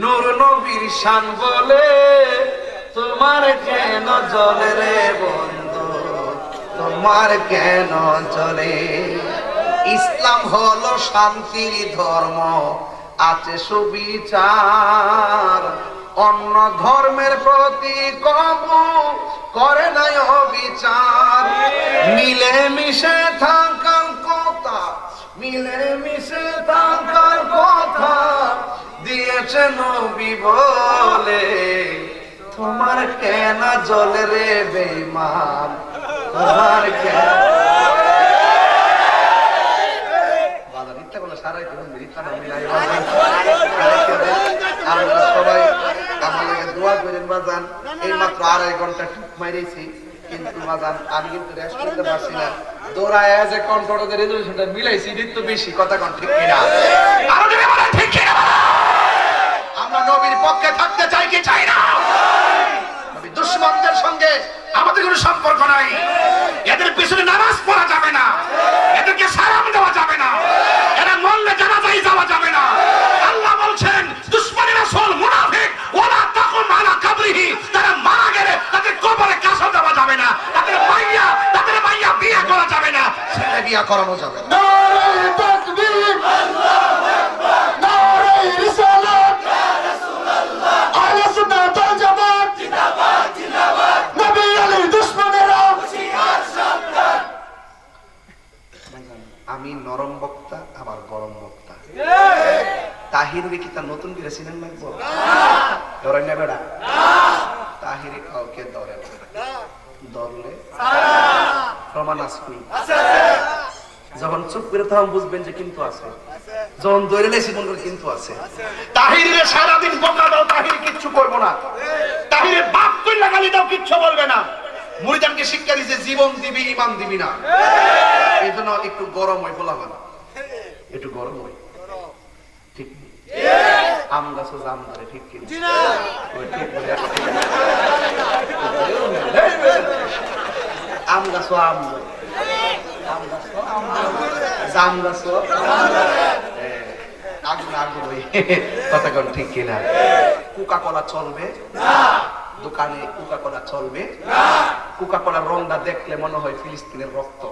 নূর নবীর শান বলে, তোমার কেন জলে রে বন্ধু? তোমার কেন জলে? ইসলাম হলো শান্তির ধর্ম, আছে সুবিচার। অন্য ধর্মের প্রতি কবু করে নাই অবিচার। মিলে মিশে থাকার কথা মিলে মিশে নবী বলে তোমার কেন জলে রে বেমান তোমার সবাই দোয়া করেন বাজান। এই মাত্র আড়াই ঘণ্টা টুক কিন্তু বাজান আমি কিন্তু রেস্ট করতে পারছি না। দৌড়ায় যে কন্ট্রোলের রেজলিউশনটা মিলাইছি তো বেশি। কথা কন ঠিক কিনা? আরও! ঠিক কিনা? পক্ষে থাকতে চাই কি চাই না? দুশ্মনদের সঙ্গে আমাদের কোনো সম্পর্ক নাই। এদের পিছনে নামাজ পড়া যাবে না। এদেরকে সালাম দেওয়া যাবে না। এরা মরলে জানাজাই যাওয়া যাবে না। আল্লাহ বলছেন, দুশ্মনী রাসূল, মুনাফিক ওলা তাকুম আলা কাবরিহি। তারা মারা গেলে তাদের কবরে কাসা দেওয়া যাবে না। তাদের মাইয়া তাদের মাইয়া বিয়ে করা যাবে না। ছেলে বিয়ে করানো যাবে না নারে তাকবীর নারে রিসালাত আহলে সুন্নাত ওয়াল জামাত নবী আলীর দুশমনেরা আমি নরম বক্তা আবার গরম বক্তা তাহিরে কি তার নতুন করে সিনেমা লাগবো ধরেন না বেড়া? তাহিরে কাউকে ধরে না ধরলে প্রমাণ আসবি যখন চুপ করে তখন বুঝবেন যে কিন্তু আছে। যখন করে কিন্তু আছে। তাহিরে সারাদিন বকা দাও তাহির কিচ্ছু করব না। তাহিরে বাপ তুই লাগালি দাও কিচ্ছু বলবে না। মুরিদানকে শিক্ষা দিছে জীবন দিবি ইমান দিবি না। এই জন্য একটু গরম হয় বলা একটু গরম হয়। আম গাছও জাম ধরে ঠিক। আম গাছও আম ধরে। জাম গাছও আগুন আগুন কথা কোন ঠিক কিনা কোকা কলা চলবে? দোকানে কোকা কলা চলবে? কোকা কলার রংটা দেখলে মনে হয় ফিলিস্তিনের রক্ত।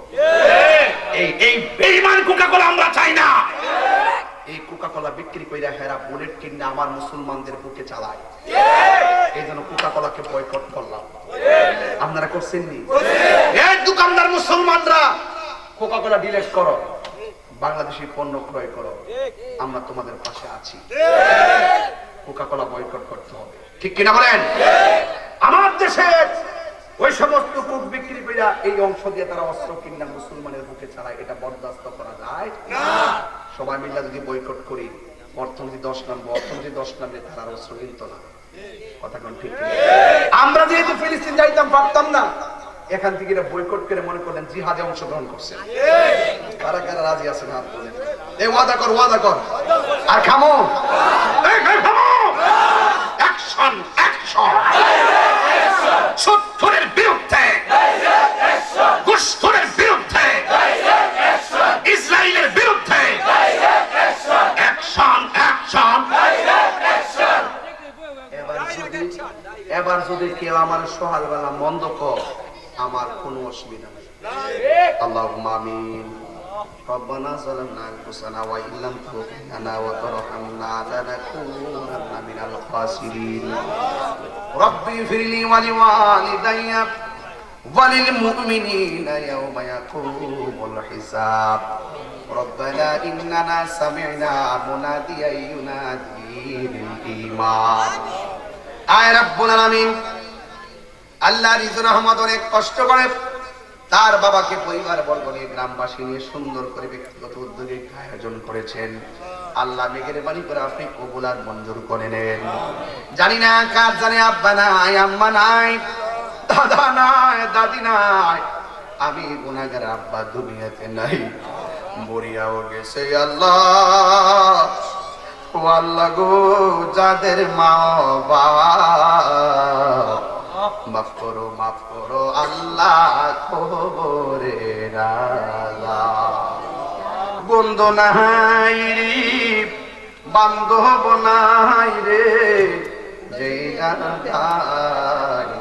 এই এই বেইমান কোকা কলা আমরা চাই না। এই কোকা কোলা বিক্রি কইরা হেরা বুলেট কিনে আমার মুসলমানদের বুকে চালায়। এই জন্য কোকা কোলাকে বয়কট করলাম। আপনারা করছেন নি? দোকানদার মুসলমানরা কোকা কোলা ডিলেট করো। বাংলাদেশি পণ্য ক্রয় করো। আমরা তোমাদের পাশে আছি। কোকা কোলা বয়কট করতে হবে। ঠিক কিনা বলেন? আমার দেশে ওই সমস্ত কুক বিক্রি কইরা এই অংশ দিয়ে তারা অস্ত্র কিনা মুসলমানের বুকে ছাড়া এটা বরদাস্ত করা যায়? সবাই মিলে যদি বয়কট করি, অর্থনীতি দশ নামবো, অর্থনীতি দশ নামলে তারা আরও কিনত না কথা কোন ঠিক আমরা যেহেতু ফিলিস্তিন যাইতাম, পারতাম না। এখান থেকে এটা বয়কট করে মনে করলেন জিহাদে অংশগ্রহণ করছে। কারা কারা রাজি আছেন হাত বলেন এই ওয়াদা কর ওয়াদা কর। আর খামো। এবার যদি এবার যদি কেউ আমার সকালবেলা মন্দ কর আমার কোনো অসুবিধা নেই আল্লাহ আমিন ربنا ظلمنا انفسنا وان لم تغفر لنا وترحمنا لنكونن من الخاسرين رب اغفر لي ولوالدي وللمؤمنين يوم يقوم الحساب ربنا اننا سمعنا مناديا ينادي للايمان আয় রব্বুল আলামিন। আল্লাহ রিজুর অনেক কষ্ট করে তার বাবাকে পরিবার বর্গ নিয়ে গ্রামবাসী নিয়ে সুন্দর করে ব্যক্তিগত উদ্যোগে আয়োজন করেছেন। আল্লাহ মেঘের বাড়ি করে আপনি কবুল মঞ্জুর করে নেন। জানি না কার জানে আব্বা নাই, আম্মা নাই, দাদা নাই, দাদি নাই। আমি গুনাগার আব্বা দুনিয়াতে নাই, মরিয়াও গেছে আল্লাহ। গো, যাদের মা বাবা। মাফ করো মাফ করো, আল্লাহ খবরে রাজা। বন্ধু নাই রে, বান্ধব নাই রে যায়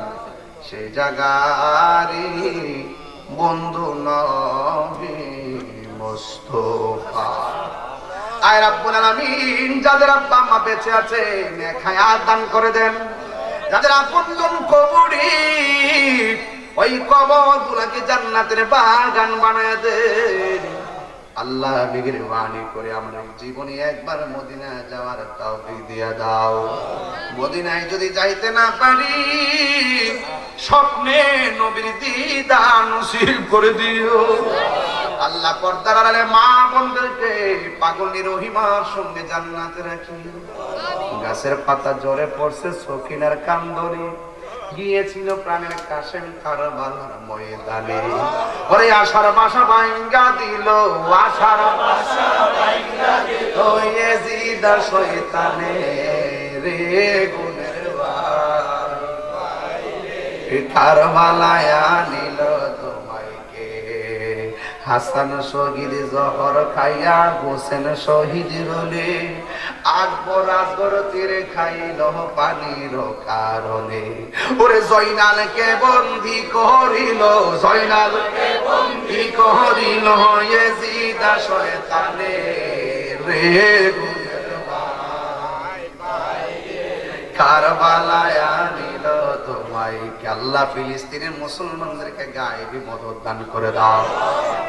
সে জাগারি বন্ধু নবী মোস্তফা। আয় রাব্বুল আলামিন, যাদের আব্বা আম্মা বেঁচে আছে, নেখায় দান করে দেন। যাদের আপনজন কবরি, ওই কবর গুলাকে জান্নাতের বাগান বানায় দেন। আল্লাহ বিগের বাণী করে আমরা জীবনে একবার মদিনা যাওয়ার তৌফিক দিয়া দাও। মদিনায় যদি যাইতে না পারি, স্বপ্নে নবীর দিদার নসিব করে দিও। আল্লাহ পর্দার আড়ালে মা বোনদেরকে পাগল রহিমার সঙ্গে জান্নাতে রাখি। গাছের পাতা জোরে পড়ছে, সখিনার কান্দরে গিয়েছিল প্রাণের কাশেম কারবালার ময়দানে। ওরে আশার বাসা ভাঙ্গা দিল আশার বাসা ভাঙ্গা দিল। জিদা শয়তানে রে গুনের কারবালায় নিল তোমাইকে হাসান শহীদ জহর খাইয়া হোসেন শহীদ রলে। আকবর আকবর তীরে খাইল পানির কারণে। ওরে জয়নালকে বন্দি করিল জয়নাল বন্দি করিল এজিদা শয়তানে। রে কারবালায় তোমায় আল্লাহ ফিলিস্তিনের মুসলমানদেরকে গায়েবী মদত দান করে দাও।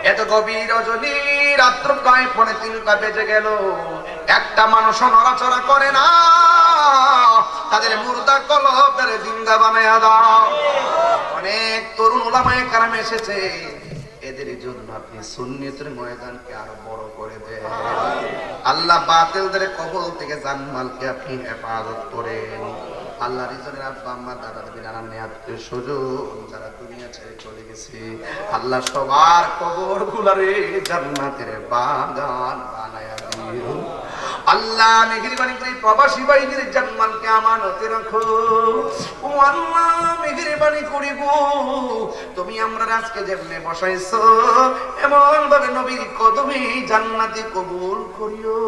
এত গভীর রজনী রাত্র প্রায় পরে তিনটা বেজে গেল। একটা মানুষ নড়াচড়া করে না। তাদের মুর্দা কলবের জিন্দা বানায়া দাও। অনেক তরুণ ওলামায়ে কারাম এসেছে। এদের জন্য আপনি সুন্নিয়তের ময়দানকে আরও বড় করে দেন। আল্লাহ বাতিলদের কবল থেকে জানমালকে আপনি হেফাজত করেন। আল্লাহ রিজনের আব্বা আম্মা দাদা দাদি নানান আত্মীয় যারা দুনিয়া ছেড়ে চলে গেছে, আল্লাহ সবার কবর গুলারে জান্নাতের বাগান আল্লাহ মেঘরিবানি করে প্রবাসী বাইদের জান্নালকে আমানতে রাখো। ও আল্লাহ মেঘরিবানি করি গো তুমি আমরা আজকে যেমনে বসাইছো এমন ভাবে নবীর কদমে জান্নাতে কবুল করিও।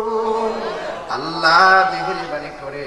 আল্লাহ মেঘরিবানি করে